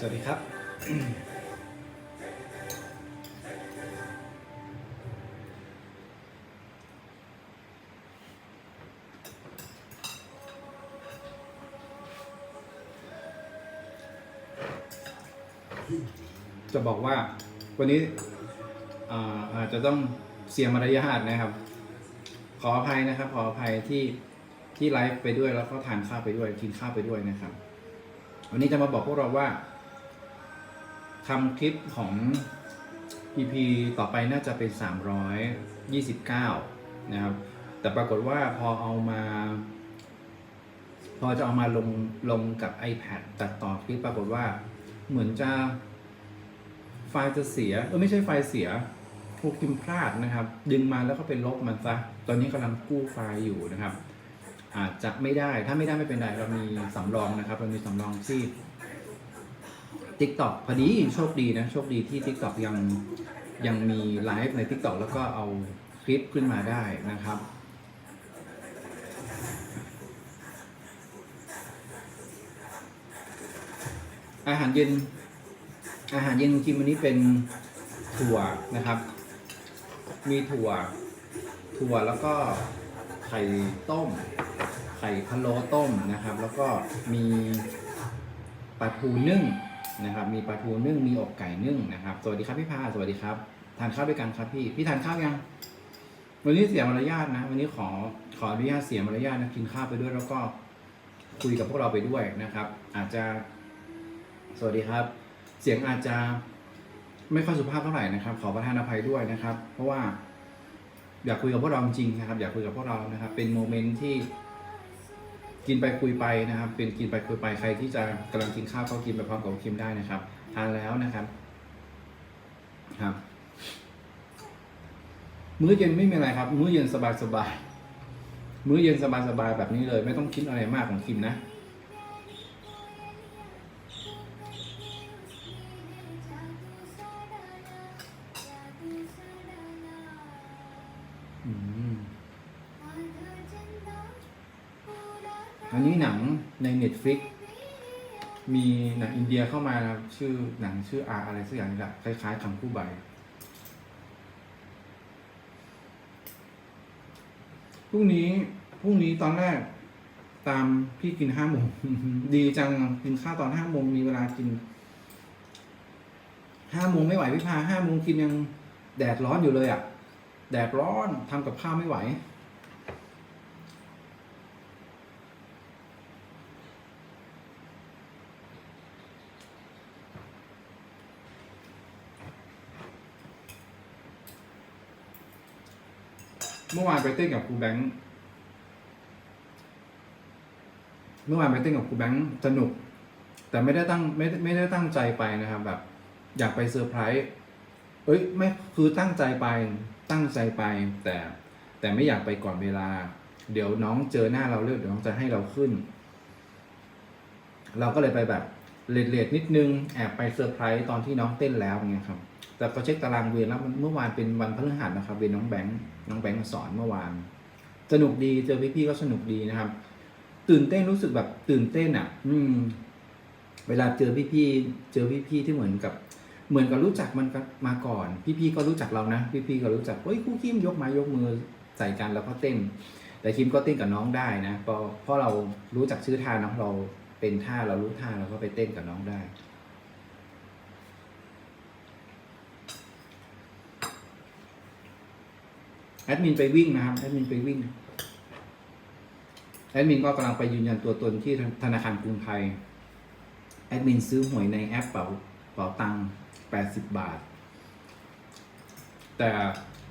สวัสดีครับ จะบอกว่าวันนี้อาอาจจะต้องเสียมารยาทนะครับ ขออภัยนะครับ ขออภัยที่ที่ไลฟ์ไปด้วยแล้วก็ทานข้าวไปด้วยกินข้าวไปด้วยนะครับ วันนี้จะมาบอกพวกเราว่า ทำคลิปของ EP ต่อไปน่าจะเป็น 329 นะครับ แต่ปรากฏว่าพอเอามา พอจะเอามาลงลงกับ iPad ตัดต่อคลิปปรากฏว่าเหมือนจะไฟล์จะเสียเออไม่ใช่ไฟล์เสียครูคิมพลาดนะครับ ดึงมาแล้วก็ไปลบมันซะ ตอนนี้กำลังกู้ไฟล์อยู่นะครับ อาจจะไม่ได้ถ้าไม่ได้ไม่เป็นไรเรามีสำรองนะครับ เรามีสำรองที่ TikTok พอดีโชคดีนะโชคดีที่ TikTok ยังยังมีไลฟ์ใน TikTok แล้วก็เอาคลิปขึ้นมาได้นะครับอาหารเย็น อาหารเย็นของคิมวันนี้เป็นถั่วนะครับ มีถั่ว ถั่วแล้วก็ไข่ต้ม ไข่พะโล้ต้มนะครับ แล้วก็มีปลาทูนึ่ง นะครับ มีปลาทูนึ่งมีอกไก่นึ่งนะครับ สวัสดีครับพี่พาสวัสดีครับ ทานข้าวด้วยกันครับพี่ พี่ทานข้าวยัง วันนี้เสียมารยาทนะ วันนี้ขอขออนุญาตเสียมารยาทนะกินข้าวไปด้วยแล้วก็คุยกับพวกเราไปด้วยนะครับ อาจจะ สวัสดีครับ เสียงอาจจะไม่ค่อยสุภาพเท่าไหร่นะครับ ขอประทานอภัยด้วยนะครับ เพราะว่าอยากคุยกับพวกเราจริงนะครับ อยากคุยกับพวกเรานะครับ เป็นโมเมนต์ที่ กินไปคุยไปนะครับ เป็นกินไปคุยไปใครที่จะกำลังกินข้าวก็กินไปพร้อมกับคิมได้นะครับทานแล้วนะครับ ครับ มื้อเย็นไม่มีอะไรครับ มื้อเย็นสบายสบายมื้อเย็นสบายสบายแบบนี้เลย ไม่ต้องคิดอะไรมากของคิมนะ อันนี้หนังใน Netflix มีหนังอินเดียเข้ามานะครับชื่อหนังชื่ออาอะไรสักอย่างนี่แหละคล้ายๆคำคู่ใบพรุ่งนี้พรุ่งนี้ตอนแรกตามพี่กินห้าโมง ดีจังกินข้าวตอนห้าโมงมีเวลากินห้าโมงไม่ไหวพี่พาห้าโมงกินยังแดดร้อนอยู่เลยอะ่ะ แดดร้อนทำกับข้าวไม่ไหว มื่อวานไปเต้นกับครูแบงค์เมื่อวานไปเต้นกับครูแบงค์สนุก แต่ไม่ได้ตั้งไม่ได้ไม่ได้ตั้งใจไปนะครับ แบบ อยากไปเซอร์ไพรส์เอ้ยไม่คือตั้งใจไปตั้งใจไป แต่แต่ไม่อยากไปก่อนเวลา เดี๋ยวน้องเจอหน้าเราเลือกเดี๋ยวน้องจะให้เราขึ้น เราก็เลยไปแบบเลดเลดนิดนึงแอบไปเซอร์ไพรส์ตอนที่น้องเต้นแล้วอย่างเงี้ยครับ แต่ก็เช็คตารางเวรแล้วมันเมื่อวานเป็นวันพฤหัสนะครับเวรน้องแบงค์น้องแบงค์มาสอนเมื่อวาน สนุกดีเจอพี่ๆก็สนุกดีนะครับ ตื่นเต้นรู้สึกแบบตื่นเต้นอะ อืม เวลาเจอพี่ๆเจอพี่ๆที่เหมือนกับ เหมือนกับรู้จักมันมาก่อน พี่ๆก็รู้จักเรานะพี่ๆก็รู้จักเฮ้ยคู่คิมยกม้ยกมือใส่กันแล้วก็เต้น แต่คิมก็เต้นกับน้องได้นะเพราะเพราะเรารู้จักชื่อท่าน้องเราเป็นท่าเรารู้ท่าเราก็ไปเต้นกับน้องได้ แอดมินไปวิ่งนะครับแอดมินไปวิ่งแอดมินก็กำลังไปยืนยันตัวตนที่ธนาคารกรุงไทยแอดมินซื้อหวยในแอปเป๋าเป๋าตังแปดสิบบาท แต่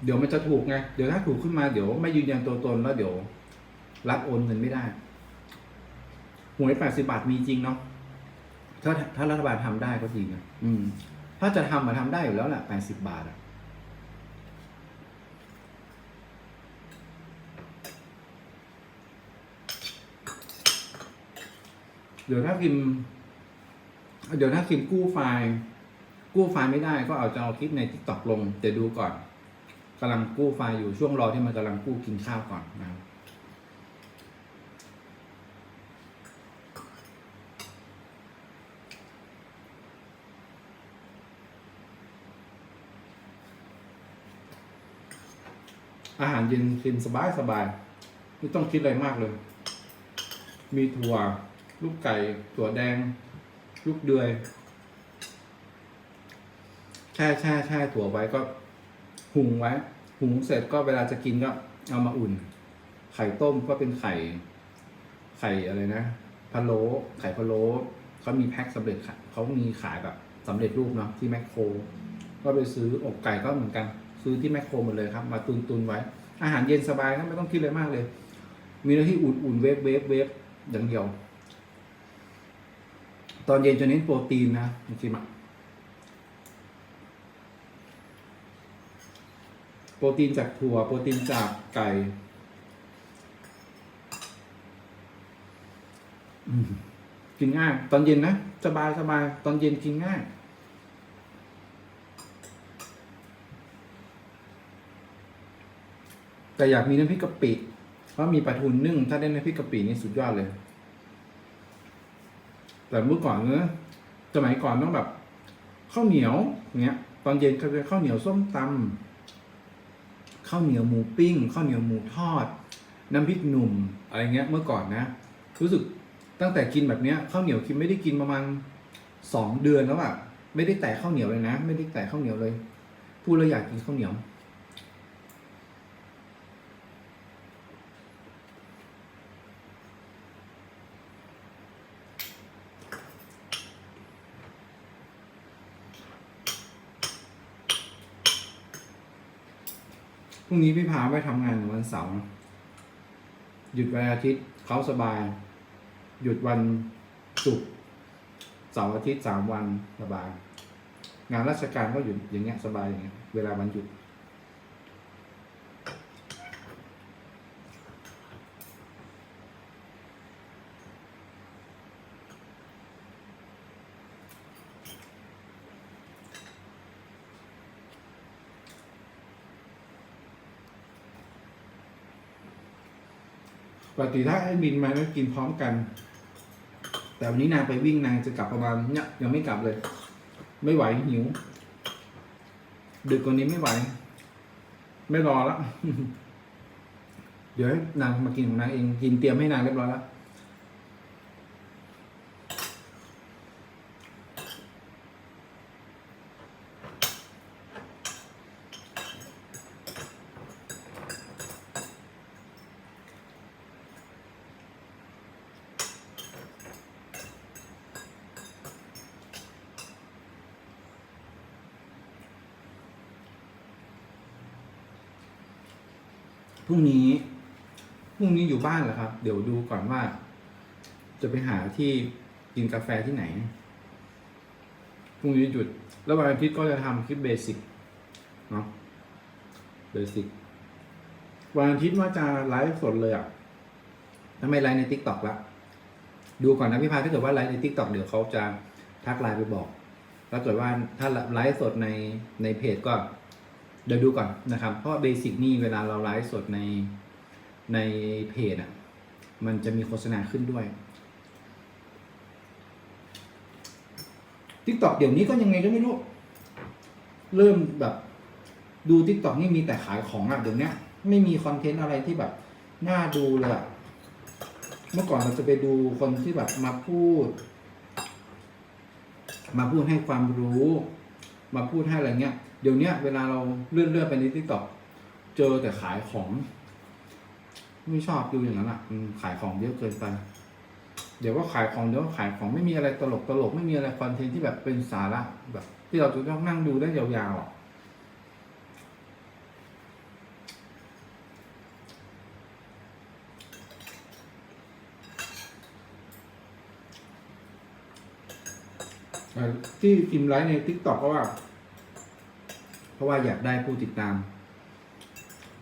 เดี๋ยวมันจะถูกไง เดี๋ยวถ้าถูกขึ้นมาเดี๋ยวไม่ยืนยันตัวตนแล้วเดี๋ยว รับโอนเงินไม่ได้ หวยแปดสิบาทมีจริงเนาะ ถ้าถ้ารัฐบาลทำได้ก็ดีนะ อืม ถ้าจะทำมาทำได้อยู่แล้วแหละแปดสิบบาทอะ เดี๋ยวถ้าพิมเดี๋ยวถ้าพิมกู้ไฟล์ กู้ไฟล์ไม่ได้ก็เอาจะเอาคลิปในทิกตอกลงแต่ดูก่อน กำลังกู้ไฟล์อยู่ช่วงรอที่มันกำลังกู้กินข้าวก่อนนะครับอาหารเย็นกินสบายสบาย ไม่ต้องคิดอะไรมากเลย มีถั่ว ลูกไก่ถั่วแดง ลูกเดือย แช่แช่แช่ถั่วไว้ก็หุงไว้ หุงเสร็จก็เวลาจะกินก็เอามาอุ่น ไข่ต้มก็เป็นไข่ ไข่อะไรนะพะโล้ไข่พะโล้เขามีแพ็คสำเร็จเขามีขายแบบสำเร็จรูปเนาะที่แมคโคร ก็ไปซื้ออกไก่ก็เหมือนกัน ซื้อที่แมคโครหมดเลยครับ มาตุนตุนไว้ อาหารเย็นสบายครับไม่ต้องคิดอะไรมากเลย มีหน้าที่อุ่นอุ่นเวฟเวฟเวฟอย่างเดียว ตอนเย็นจะเน้นโปรตีนนะจริงๆโปรตีนจากถั่ว โปรตีนจากไก่กินง่าย ตอนเย็นนะ สบายสบายตอนเย็นกินง่าย แต่อยากมีน้ำพริกกะปิ เพราะมีปลาทูนึ่ง ถ้าได้น้ำพริกกะปินี่สุดยอดเลย แต่เมื่อก่อนเนอะสมัยก่อนต้องแบบข้าวเหนียวอย่างเงี้ย ตอนเย็นก็จะข้าวเหนียวส้มตำข้าวเหนียวหมูปิ้งข้าวเหนียวหมูทอด น้ำพริกหนุ่มอะไรเงี้ยเมื่อก่อนนะรู้สึกตั้งแต่กินแบบเนี้ยข้าวเหนียวคิมไม่ได้กินประมาณสองเดือนแล้วอะไม่ได้แตะข้าวเหนียวเลยนะ ไม่ได้แตะข้าวเหนียวเลยพูดแล้วอยากกินข้าวเหนียว รุ่งนี้พี่พาไปทำงานวันเสาร์หยุดวันอาทิตย์เขาสบาย หยุดวันศุกร์เสาร์อาทิตย์สามวันสบาย งานราชการก็หยุดอย่างเงี้ยสบายอย่างเงี้ยเวลาวันหยุด ปกติถ้าให้บินมาก็กินพร้อมกัน แต่วันนี้นางไปวิ่งนางจะกลับประมาณเนี่ยยังไม่กลับเลย ไม่ไหวหิว ดึกกว่านี้ไม่ไหว ไม่รอแล้วเดี๋ยวให้นางมากินของนางเองกินเตรียมให้นางเรียบร้อยแล้ว พรุ่งนี้พรุ่งนี้อยู่บ้านเหรอครับ เดี๋ยวดูก่อนว่า จะไปหาที่กินกาแฟที่ไหนพรุ่งนี้หยุด แล้ววันอาทิตย์ก็จะทำคลิปเบสิกเนาะเบสิกวันอาทิตย์ว่าจะไลฟ์สดเลยอะทำไมไลฟ์ในทิกตอกละดูก่อนนะพี่พาถ้าเกิดว่าไลฟ์ในทิกตอกเดี๋ยวเขาจะทักไลน์ไปบอกถ้าเกิดว่าถ้าไลฟ์สดในในเพจก็ เดี๋ยวดูก่อนนะครับ เพราะเบสิกนี่เวลาเราไลฟ์สดในในเพจอะ มันจะมีโฆษณาขึ้นด้วย t ิ k t o k เดี๋ยวนี้ก็ยังไงก็ไม่รู้ เริ่มแบบดู t ิ k t o k นี่มีแต่ขายของอะเดี๋ยวนี้ไม่มีคอนเทนต์อะไรที่แบบน่าดูเลยอะเมื่อก่อนเราจะไปดูคนที่แบบมาพูด มาพูดให้ความรู้ มาพูดให้อะไรเงี้ย เดี๋ยวนี้เวลาเราเลื่อนเลื่อนไปในทิกตอกเจอแต่ขายของ ไม่ชอบดูอย่างนั้นอะขายของเยอะเกินไปเดี๋ยวว่าขายของเดี๋ยวว่าขายของไม่มีอะไรตลกตลกไม่มีอะไรคอนเทนต์ที่แบบเป็นสาระแบบ ที่เราจะต้องนั่งดูได้ยาวๆอะเอ่อที่พิมพ์ไลฟ์ในทิกตอกเพราะว่า เพราะว่าอยากได้ผู้ติดตาม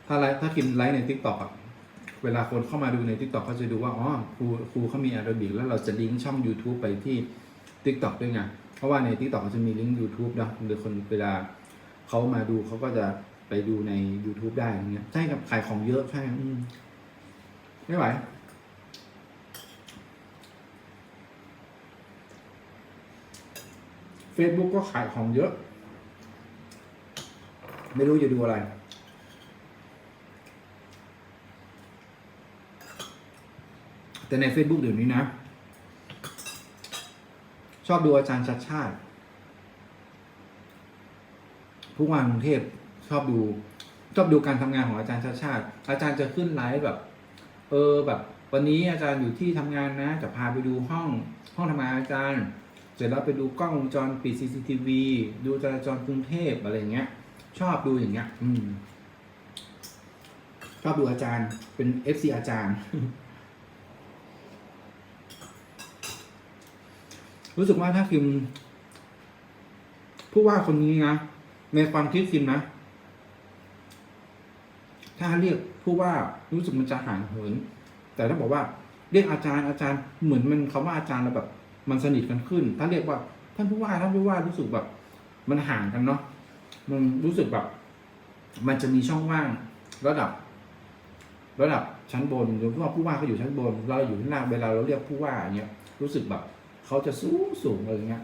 ถ้าไลฟ์ถ้ากินไลฟ์ในทิกตอกอะเวลาคนเข้ามาดูในทิกตอกเขาจะดูว่าอ๋อครูครูเขามีอารบิกแล้วเราจะลิงก์ช่อง YouTube ไปที่ทิกตอกด้วยไงเพราะว่าในทิกตอกเขาจะมีลิงก์ YouTube นะหรือคนเวลาเขามาดูเขาก็จะไปดูใน YouTube ได้อย่างเงี้ยใช่ครับขายของเยอะใช่อืมไม่ไหว Facebook ก็ขายของเยอะ ไม่รู้จะดูอะไร แต่ใน Facebook เดี๋ยวนี้นะ ชอบดูอาจารย์ชัดชาติผู้ว่ากรุงเทพชอบดู ชอบดูการทำงานของอาจารย์ชาชาติ อาจารย์จะขึ้นไลฟ์แบบ เออแบบ วันนี้อาจารย์อยู่ที่ทำงานนะ จะพาไปดูห้องห้องทำงานอาจารย์ เสร็จแล้วไปดูกล้องวงจรปิด CCTV ดูจราจรกรุงเทพอะไรเงี้ย ชอบดูอย่างเงี้ย อืมชอบดูอาจารย์เป็น FC อาจารย์ รู้สึกว่าถ้าคิมผู้ว่าคนนี้นะในความคิดคิมนะ ถ้าเรียกผู้ว่ารู้สึกมันจะห่างเหิน แต่ถ้าบอกว่า เรียกอาจารย์อาจารย์เหมือนมันคำว่าอาจารย์แล้วแบบ มันสนิทกันขึ้น ถ้าเรียกว่าท่านผู้ว่าท่านผู้ว่ารู้สึกแบบ มันห่างกันเนาะ มันรู้สึกแบบ มันจะมีช่องว่างระดับ ระดับชั้นบนหรือว่าผู้ว่าเขาอยู่ชั้นบน เราอยู่ข้างล่างเวลาเราเรียกผู้ว่าอย่างเงี้ยรู้สึกแบบเขาจะสูงสูงอะไรเงี้ย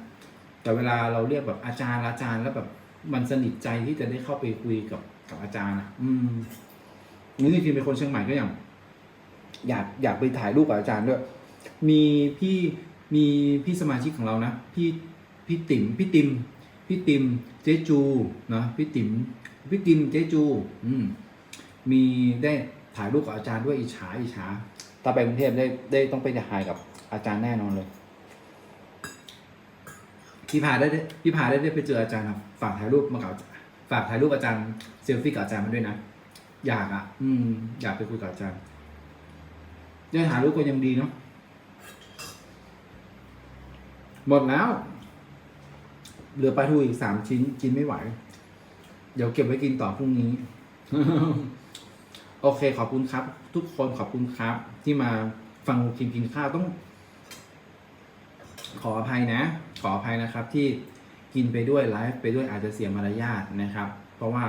แต่เวลาเราเรียกแบบอาจารย์อาจารย์แล้วแบบมันสนิทใจที่จะได้เข้าไปคุยกับกับอาจารย์อะ อืมนี่จริงๆเป็นคนเชียงใหม่ก็อย่าง อยากอยากไปถ่ายรูปกับอาจารย์ด้วย มีพี่มีพี่สมาชิกของเรานะพี่พี่ติ๋มพี่ติม พี่ติมเจ๊จูนะพี่ติมพี่ติมเจ๊จู อืมมีได้ถ่ายรูปกับอาจารย์ด้วยอิจฉาอิจฉาตอนไปกรุงเทพได้ได้ต้องไปถ่ายกับอาจารย์แน่นอนเลยพี่พาได้ได้พี่พาได้ได้ไปเจออาจารย์ครับฝากถ่ายรูปมากับฝากถ่ายรูปอาจารย์เซลฟี่กับอาจารย์มาด้วยนะอยากอะ อืม อยากไปคุยกับอาจารย์ได้ถ่ายรูปก็ยังดีเนาะหมดแล้ว เหลือปลาทูอีกสามชิ้น กินไม่ไหว เดี๋ยวเก็บไว้กินต่อพรุ่งนี้ โอเค ขอบคุณครับ ทุกคนขอบคุณครับ ที่มาฟังกินกินข้าวต้อง ขออภัยนะ ขออภัยนะครับ ที่กินไปด้วยไลฟ์ไปด้วยอาจจะเสียมารยาทนะครับ เพราะว่า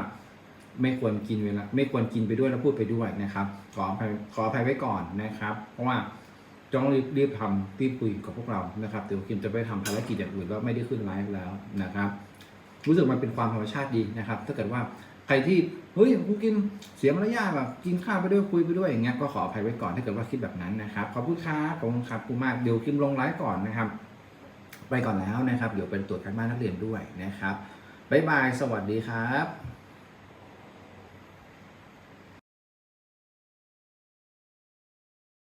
ไม่ควรกินเวลาไม่ควรกินไปด้วยแล้วพูดไปด้วยนะครับ ขออภัยขออภัยไว้ก่อนนะครับ เพราะว่า ต้องรีบรีบทำรีบคุยกับพวกเรานะครับเดี๋ยวคิมจะไปทำภารกิจอย่างอื่นแล้วไม่ได้ขึ้นไลฟ์แล้วนะครับ รู้สึกมันเป็นความธรรมชาติดีนะครับ ถ้าเกิดว่าใครที่เฮ้ยกูกินเสียมารยาทแบบกินข้าวไปด้วยคุยไปด้วยอย่างเงี้ยก็ขออภัยไว้ก่อนถ้าเกิดว่าคิดแบบนั้นนะครับขอบคุณครับขอบคุณครับขอบคุณมากเดี๋ยวคิมลงไลฟ์ก่อนนะครับ ไปก่อนแล้วนะครับ เดี๋ยวเป็นตรวจการบ้านนักเรียนด้วยนะครับบ๊ายบายสวัสดีครับ